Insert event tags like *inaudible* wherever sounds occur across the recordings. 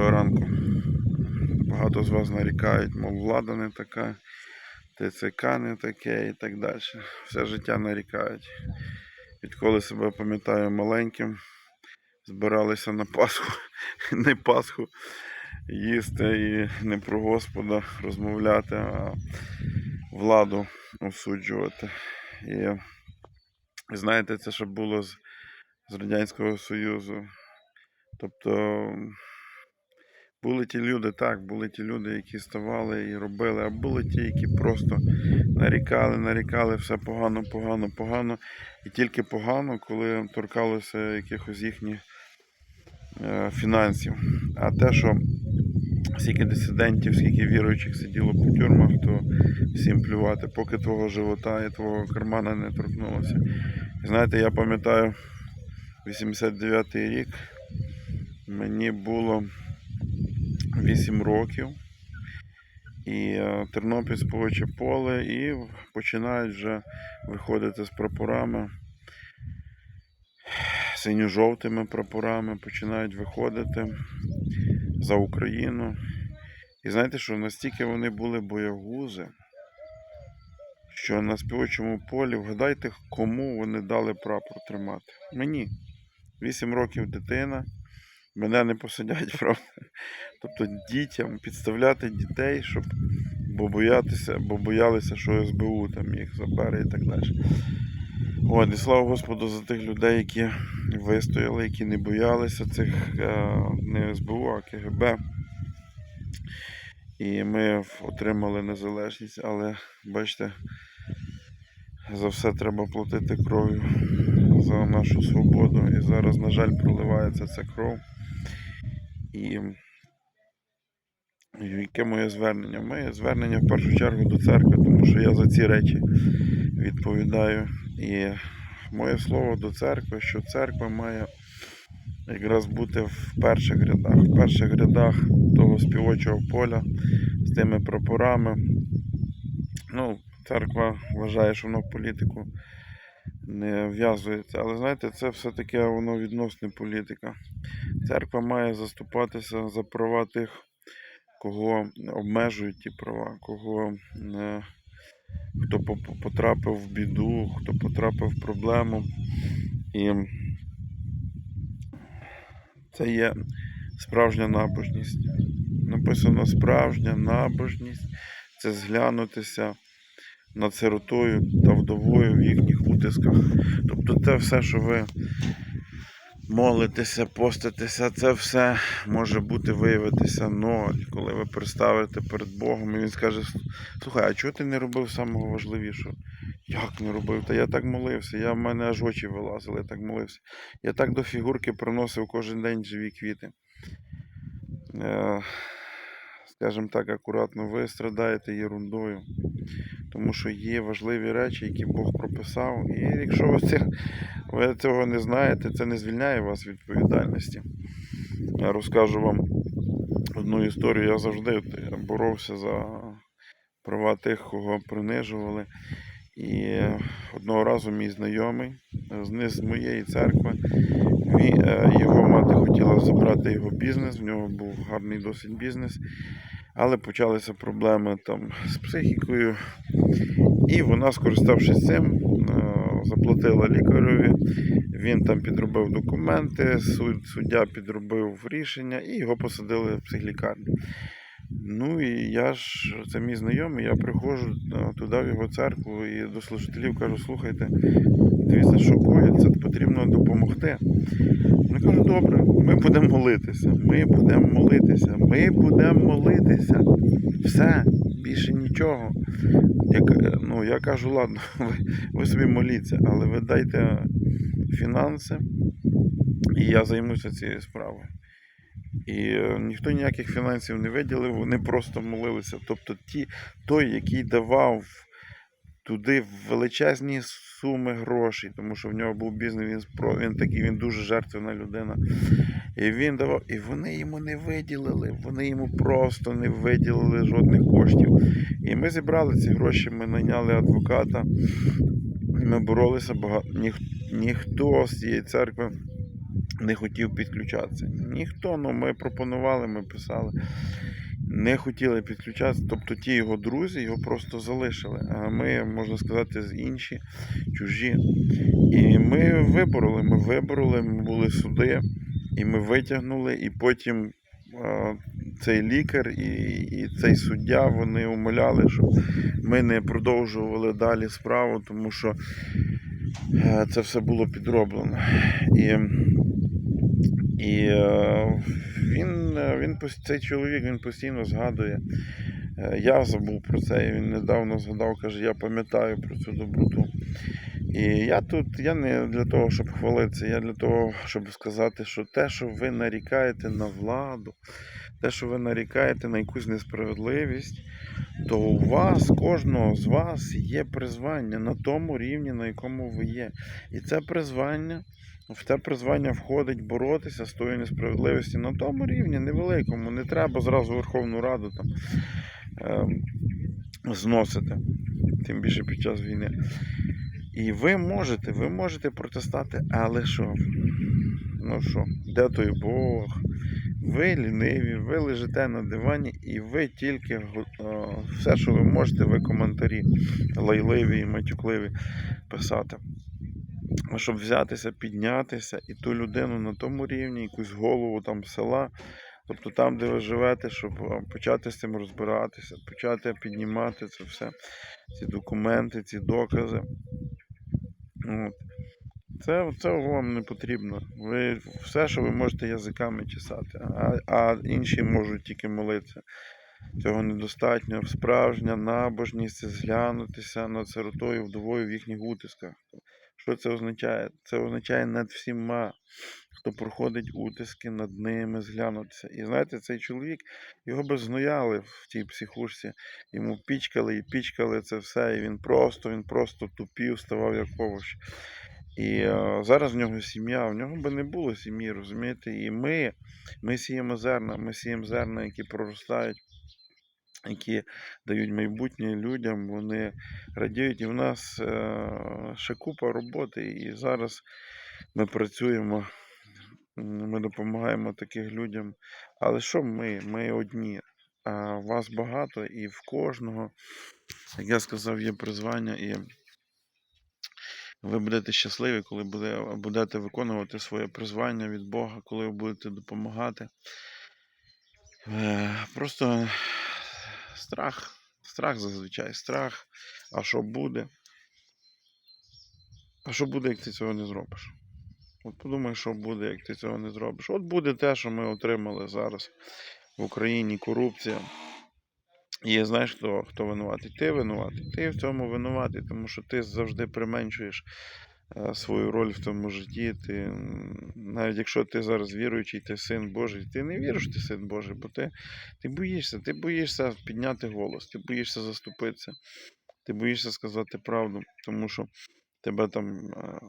Доброго ранку. Багато з вас нарікають, мов влада не така, ТЦК не таке і так далі. Все життя нарікають. Відколи себе пам'ятаю маленьким, збиралися на Пасху, *laughs* не Пасху їсти і не про Господа розмовляти, а владу осуджувати. І знаєте, це ще було з, з Радянського Союзу. Тобто були ті люди, так, були ті люди, які ставали і робили, а були ті, які просто нарікали, нарікали, все погано, погано, погано. І тільки погано, коли торкалося якихось їхніх е, фінансів. А те, що скільки дисидентів, скільки віруючих сиділо по тюрмах, то всім плювати, поки твого живота і твого кармана не торкнулося. І знаєте, я пам'ятаю 89-й рік. Мені було 8 років. І е, Тернопіль сповиче поле, і починають вже виходити з прапорами, синьо-жовтими прапорами, починають виходити за Україну. І знаєте що, настільки вони були боягузи, що на співочому полі, вгадайте, кому вони дали прапор тримати. Мені. 8 років дитина. Мене не посадять, правда. Тобто дітям підставляти дітей, щоб бо боятися, бо боялися, що СБУ там їх забере і так далі. От, і слава Господу за тих людей, які вистояли, які не боялися цих е, не СБУ, а КГБ. І ми отримали незалежність, але бачите, за все треба платити кров'ю за нашу свободу. І зараз, на жаль, проливається ця кров. І яке моє звернення? Моє звернення в першу чергу до церкви, тому що я за ці речі відповідаю. І моє слово до церкви, що церква має якраз бути в перших рядах, в перших рядах того співочого поля з тими прапорами. Ну, церква вважає, що вона в політику не в'язується. Але знаєте, це все-таки воно відносне політика. Церква має заступатися за права тих, кого обмежують ті права, кого не, хто потрапив в біду, хто потрапив в проблему. І це є справжня набожність. Написано справжня набожність це зглянутися над сиротою та вдовою в їхніх утисках. Тобто те все, що ви молитеся, поститеся, це все може бути виявитися ноль, коли ви представите перед Богом, і він скаже: слухай, а чого ти не робив самого важливішого? Як не робив? Та я так молився, я в мене аж очі вилазили, я так молився. Я так до фігурки приносив кожен день живі квіти. Е, скажімо так, акуратно, ви страдаєте ерундою. Тому що є важливі речі, які Бог прописав. І якщо ви, це, ви цього не знаєте, це не звільняє вас від відповідальності. Я розкажу вам одну історію. Я завжди боровся за права тих, кого принижували. І одного разу мій знайомий з моєї церкви, його мати хотіла забрати його бізнес, в нього був гарний досить бізнес. Але почалися проблеми там з психікою, і вона, скориставшись цим, е, заплатила лікареві. Він там підробив документи, суд- суддя підробив рішення і його посадили в психлікарню. Ну і я ж, це мій знайомий, я приходжу е, туди в його церкву і до служителів кажу, слухайте, дивіться, що коїться, потрібно допомогти. Вони кажуть, добре, ми будемо молитися, ми будемо молитися, ми будемо молитися. Все, більше нічого. Я, ну, я кажу, ладно, *laughs* ви, ви собі моліться, але ви дайте фінанси, і я займуся цією справою. І е, ніхто ніяких фінансів не виділив, вони просто молилися. Тобто ті, той, який давав туди величезні суми грошей, тому що в нього був бізнес, він, він такий, він дуже жертвена людина. І він давав, і вони йому не виділили, вони йому просто не виділили жодних коштів. І ми зібрали ці гроші, ми найняли адвоката, ми боролися, багато, ніх, ніхто з цієї церкви не хотів підключатися. Ніхто, ну ми пропонували, ми писали. Не хотіли підключатися, тобто ті його друзі його просто залишили. А ми, можна сказати, з інші, чужі. І ми вибороли, ми вибороли, ми були суди, і ми витягнули, і потім е, цей лікар і, і цей суддя вони умоляли, щоб ми не продовжували далі справу, тому що е, це все було підроблено. І, і е, він, е, він, цей чоловік він постійно згадує. Е, Я забув про це, і він недавно згадав, каже, я пам'ятаю про цю доброту. І я тут, я не для того, щоб хвалитися, я для того, щоб сказати, що те, що ви нарікаєте на владу, те, що ви нарікаєте на якусь несправедливість, то у вас, кожного з вас є призвання на тому рівні, на якому ви є. І це призвання, в те призвання входить боротися з тою несправедливістю на тому рівні, невеликому. Не треба зразу Верховну Раду там ем, зносити, тим більше під час війни. І ви можете, ви можете протестати, але що? Ну що, де той Бог? Ви ліниві, ви лежите на дивані і ви тільки е, все, що ви можете, ви коментарі лайливі і матюкливі писати. А щоб взятися, піднятися і ту людину на тому рівні, якусь голову там села, тобто там, де ви живете, щоб почати з цим розбиратися, почати піднімати це все, ці документи, ці докази. От. Це, це вам не потрібно. Ви все, що ви можете язиками чесати, а, а інші можуть тільки молитися. Цього недостатньо. Справжня набожність зглянутися над сиротою вдовою в їхніх утисках. Що це означає? Це означає над всіма, хто проходить утиски, над ними зглянутися. І знаєте, цей чоловік, його би знояли в тій психушці, йому пічкали і пічкали це все, і він просто, він просто тупів, ставав як овощ. І е, зараз в нього сім'я, в нього би не було сім'ї, розумієте? І ми, ми сіємо зерна, ми сіємо зерна, які проростають, які дають майбутнє людям, вони радіють. І в нас е, ще купа роботи. І зараз ми працюємо, ми допомагаємо таких людям. Але що ми? Ми одні. А вас багато, і в кожного, як я сказав, є призвання. І ви будете щасливі, коли будете виконувати своє призвання від Бога, коли ви будете допомагати. Е, Просто страх, страх зазвичай, страх. А що буде? А що буде, як ти цього не зробиш? От подумай, що буде, як ти цього не зробиш. От буде те, що ми отримали зараз в Україні корупція. І знаєш, хто, хто винуватий? Ти винуватий. Ти в цьому винуватий, тому що ти завжди применшуєш свою роль в тому житті. Ти, навіть якщо ти зараз віруючий, ти син Божий, ти не віриш, ти син Божий, бо ти, ти боїшся, ти боїшся підняти голос, ти боїшся заступитися, ти боїшся сказати правду, тому що тебе там е,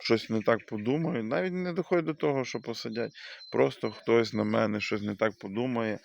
щось не так подумають. Навіть не доходить до того, що посадять. Просто хтось на мене щось не так подумає.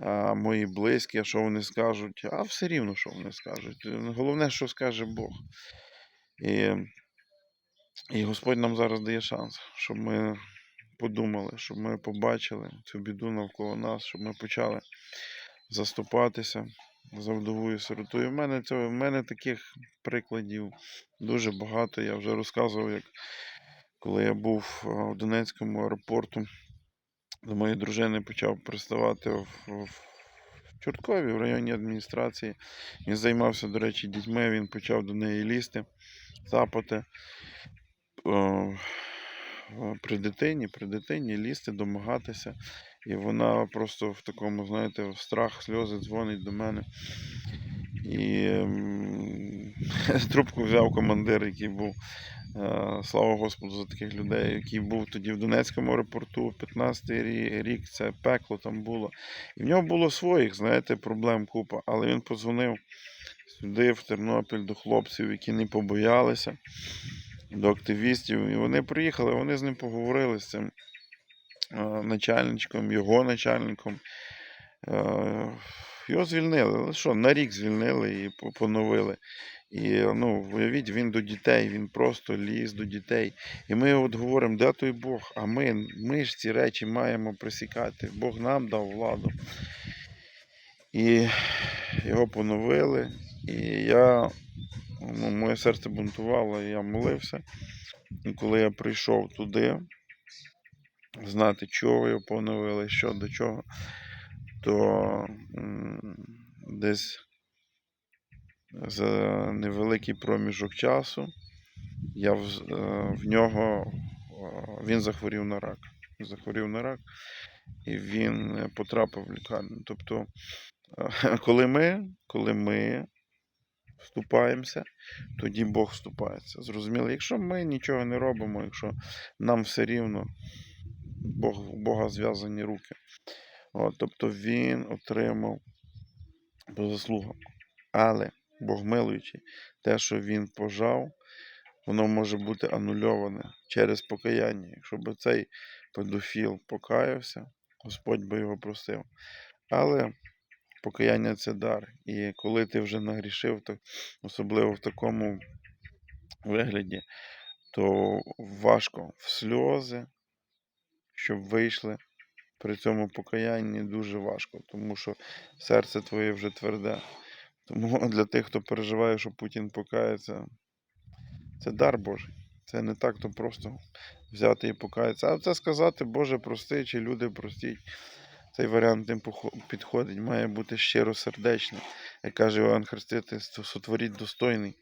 А мої близькі, а що вони скажуть, а все рівно, що вони скажуть. Е, Головне, що скаже Бог. І, і Господь нам зараз дає шанс, щоб ми подумали, щоб ми побачили цю біду навколо нас, щоб ми почали заступатися за вдовою сиротою. У мене, цього, в мене таких прикладів дуже багато. Я вже розказував, як коли я був в Донецькому аеропорту, до моєї дружини почав приставати в, в Чорткові, в районі адміністрації. Він займався, до речі, дітьми, він почав до неї лізти, цапати. Е, е, При дитині, при дитині лізти, домагатися. І вона просто в такому, знаєте, в страх, сльози дзвонить до мене. І *laughs* трубку взяв командир, який був, е, слава Господу за таких людей, який був тоді в Донецькому аеропорту, 15-й рік, це пекло там було. І в нього було своїх, знаєте, проблем купа. Але він подзвонив сюди, в Тернопіль, до хлопців, які не побоялися, до активістів. І вони приїхали, вони з ним поговорили з цим е, начальничком, його начальником. Е, Його звільнили. Але що, на рік звільнили і поновили. І ну, уявіть, він до дітей, він просто ліз до дітей. І ми от говоримо, де той Бог? А ми, ми ж ці речі маємо присікати. Бог нам дав владу. І його поновили. І я, ну, моє серце бунтувало, і я молився. І коли я прийшов туди, знати, чого його поновили, що до чого, то десь за невеликий проміжок часу я в, е, в нього він захворів на рак. Захворів на рак, і він е, потрапив в лікарню. Тобто, е, *laughs* коли ми, коли ми вступаємося, тоді Бог вступається. Зрозуміло, якщо ми нічого не робимо, якщо нам все рівно, Бог, у Бога зв'язані руки. От, тобто він отримав по заслугам. Але Бог милуючий, те, що він пожав, воно може бути анульоване через покаяння. Якщо б цей педофіл покаявся, Господь би його простив. Але покаяння це дар. І коли ти вже нагрішив, то особливо в такому вигляді, то важко в сльози, щоб вийшли при цьому покаянні дуже важко, тому що серце твоє вже тверде. Тому для тих, хто переживає, що Путін покається, це дар Божий. Це не так, то просто взяти і покаятися. А це сказати, Боже, прости, чи люди простіть. Цей варіант не підходить. Має бути щиро щиросердечний. Як каже Іван Хреститель, сотворіть достойний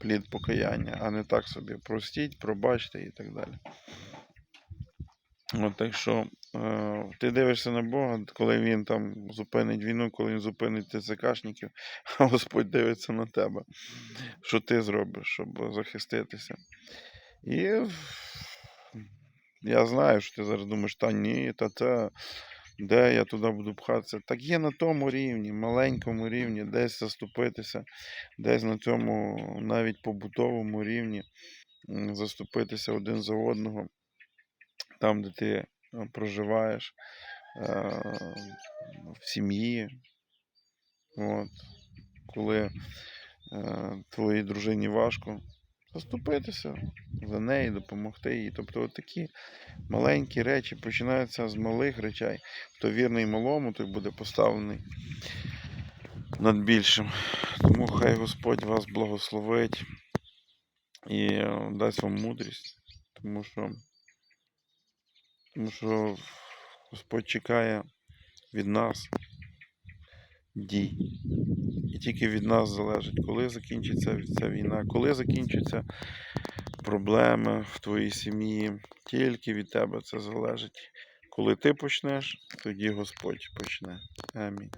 плід покаяння, а не так собі. Простіть, пробачте і так далі. От, так що е, ти дивишся на Бога, коли він там зупинить війну, коли він зупинить ТЦКшників, *laughs* а Господь дивиться на тебе. Що ти зробиш, щоб захиститися. І я знаю, що ти зараз думаєш, та ні, та це де я туди буду пхатися. Так є на тому рівні, маленькому рівні, десь заступитися, десь на цьому навіть побутовому рівні заступитися один за одного, там, де ти проживаєш, в сім'ї. От, коли е, твоїй дружині важко, заступитися за неї, допомогти їй. Тобто от такі маленькі речі починаються з малих речей. Хто вірний малому, той буде поставлений над більшим. Тому хай Господь вас благословить і е, дасть вам мудрість, тому що, тому що Господь чекає від нас дій. Тільки від нас залежить, коли закінчиться ця війна, коли закінчаться проблеми в твоїй сім'ї. Тільки від тебе це залежить. Коли ти почнеш, тоді Господь почне. Амінь.